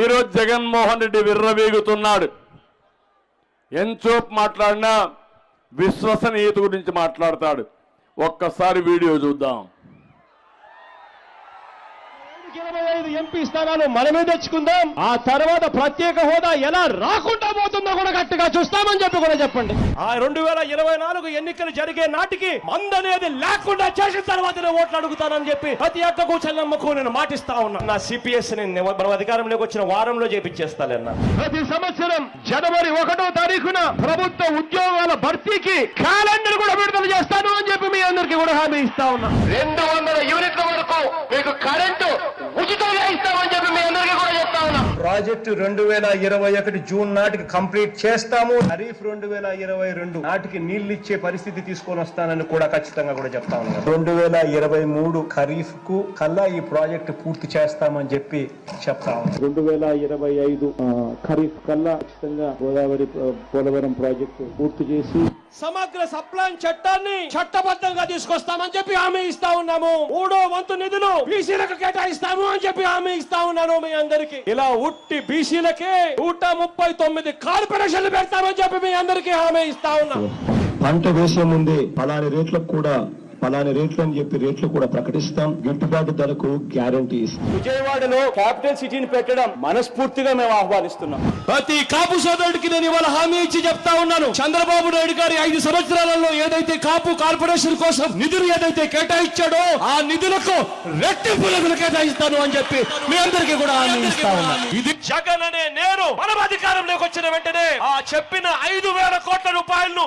ఈరోజు జగన్మోహన్ రెడ్డి విర్రవీగుతున్నాడు. ఎంచోపు మాట్లాడినా విశ్వసనీయత గురించి మాట్లాడతాడు. ఒక్కసారి వీడియో చూద్దాం. ఇరవై ఐదు ఎంపీ స్థానాలు మనమే తెచ్చుకుందాం. ఆ తర్వాత ప్రత్యేక హోదా ఎలా రాకుండా పోతుందో కూడా గట్టిగా చూస్తామని చెప్పి కూడా చెప్పండి. ఆ రెండు వేల ఇరవై నాలుగు ఎన్నికలు జరిగే నాటికి మందనేది లేకుండా చేసిన తర్వాతనే ఓట్లు అడుగుతానని చెప్పి ప్రతి అక్కకు చెల్లమ్మకు నేను మాటిస్తా ఉన్నా. నా సిపిఎస్ మనం అధికారంలోకి వచ్చిన వారంలో చేపించేస్తానన్నా ప్రతి సంవత్సరం జనవరి ఒకటో తారీఖున ప్రభుత్వ ఉద్యోగాల భర్తీకి క్యాలెండర్ కూడా విడుదల చేస్తాను అని చెప్పి మీ అందరికీ కూడా హామీ ఇస్తా ఉన్నా. రెండు వందల యూనిట్ల వరకు మీకు current Poquito de la project రెండు వేల ఇరవై ఒకటి జూన్ నాటికి కంప్లీట్ చేస్తాము. ఖరీఫ్ రెండు వేల ఇరవై రెండు నాటికి నీళ్ళు ఇచ్చే పరిస్థితి తీసుకొని వస్తానని కూడా ఖచ్చితంగా కూడా చెప్తా ఉన్నాను. రెండు వేల ఇరవై మూడు ఖరీఫ్కు కల్లా ఈ ప్రాజెక్టు పూర్తి చేస్తామని చెప్పి చెప్తా ఉన్నాను. రెండు వేల ఇరవై ఐదు ఖరీఫ్ కల్లా ఖచ్చితంగా గోదావరి పోలవరం ప్రాజెక్టు పూర్తి చేసి సమగ్ర సప్లాన్ చట్టాన్ని చట్టబద్ధంగా తీసుకొస్తామని చెప్పి హామీ ఇస్తా ఉన్నాము. మూడో వంతు నిధులు బీసీలకు కేటాయిస్తాము అని చెప్పి హామీ ఇస్తా ఉన్నాను మీ అందరికి. ఇలా ఉట్టి బీసీలకే నూట ముప్పై తొమ్మిది కార్పొరేషన్లు పెడతామని చెప్పి మీ అందరికీ హామీ ఇస్తా ఉన్నాము పంట వేసే ముందే పలాని రేట్లకు కూడా పలాని రేట్లు అని చెప్పి రేట్లు కూడా ప్రకటిస్తాం. గిట్టుబాటు ధరకు గ్యారంటీ ఇస్తాం. విజయవాడలో క్యాపిటల్ సిటీని పెట్టడం మనస్ఫూర్తిగా మేము ఆహ్వానిస్తున్నాం. ప్రతి కాపు సోదరుడికి నేను ఇవాళ హామీ ఇచ్చి చెప్తా ఉన్నాను. చంద్రబాబు నాయుడు గారి ఐదు సంవత్సరాలలో ఏదైతే కాపు కార్పొరేషన్ కోసం నిధులు ఏదైతే కేటాయించాడో ఆ నిధులకు రెట్టింపు నిధులు కేటాయిస్తాను అని చెప్పి మీ అందరికీ కూడా హామీ ఇస్తా ఉన్నాను ఇది జగన్ అనే నేను మనం అధికారంలోకి వచ్చిన వెంటనే ఆ చెప్పిన ఐదు వేల కోట్ల రూపాయలను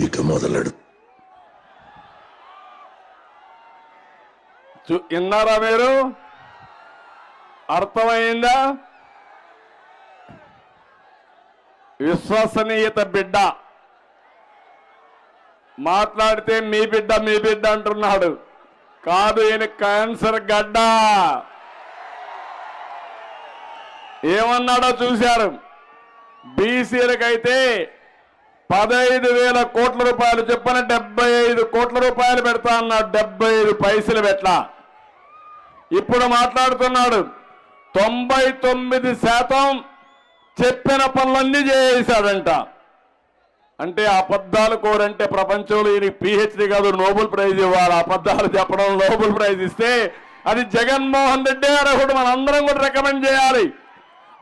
ఇక మొదలడు. విన్నారా మీరు? అర్థమైందా? విశ్వసనీయత బిడ్డ. మాట్లాడితే మీ బిడ్డ మీ బిడ్డ అంటున్నాడు. కాదు ఈయన క్యాన్సర్ గడ్డ. ఏమన్నాడో చూశారు. బీసీలకైతే పదహైదు వేల కోట్ల రూపాయలు చెప్పిన డెబ్బై ఐదు కోట్ల రూపాయలు పెడతా అన్నాడు డెబ్బై ఐదు పైసలు పెట్ల ఇప్పుడు మాట్లాడుతున్నాడు. తొంభై తొమ్మిది శాతం చెప్పిన పనులన్నీ చేసేశాడంట అంటే అబద్ధాలు కోరంటే ప్రపంచంలో ఈయనకి పిహెచ్డి కాదు నోబెల్ ప్రైజ్ ఇవ్వాలి. అబద్ధాలు చెప్పడం నోబెల్ ప్రైజ్ ఇస్తే అది జగన్మోహన్ రెడ్డి అర్హుడు. మనందరం కూడా రికమెండ్ చేయాలి.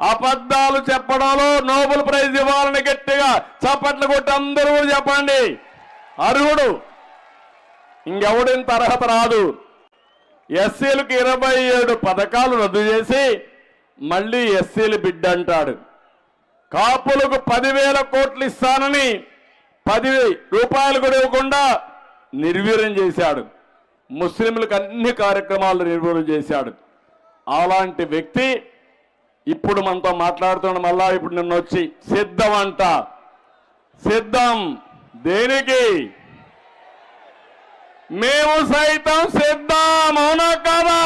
అబద్ధాలు చెప్పడంలో నోబెల్ ప్రైజ్ ఇవ్వాలని గట్టిగా చప్పట్లు కొట్టి అందరూ చెప్పండి. అర్హుడు. ఇంకెవడింత అర్హత రాదు. ఎస్సీలకు ఇరవై ఏడు పథకాలు రద్దు చేసి మళ్ళీ ఎస్సీలు బిడ్డ అంటాడు. కాపులకు పదివేల కోట్లు ఇస్తానని పది రూపాయలు కూడా ఇవ్వకుండా నిర్వీర్యం చేశాడు. ముస్లింలకు అన్ని కార్యక్రమాలు నిర్వీర్యం చేశాడు. అలాంటి వ్యక్తి ఇప్పుడు మనతో మాట్లాడుతున్న మళ్ళా ఇప్పుడు నిన్న వచ్చి సిద్ధం అంట సిద్ధం దేనికి? మేము సైతం సిద్ధం అవునా కాదా?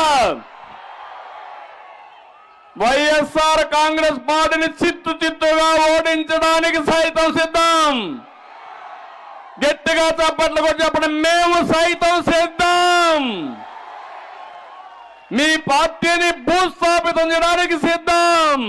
వైఎస్ఆర్ కాంగ్రెస్ పార్టీని చిత్తు చిత్తుగా ఓడించడానికి సైతం సిద్ధం. గట్టిగా చప్పట్లు కూడా చెప్పండి మేము సైతం మీ పార్టీని భూస్థాపితం చేయడానికి సిద్ధం.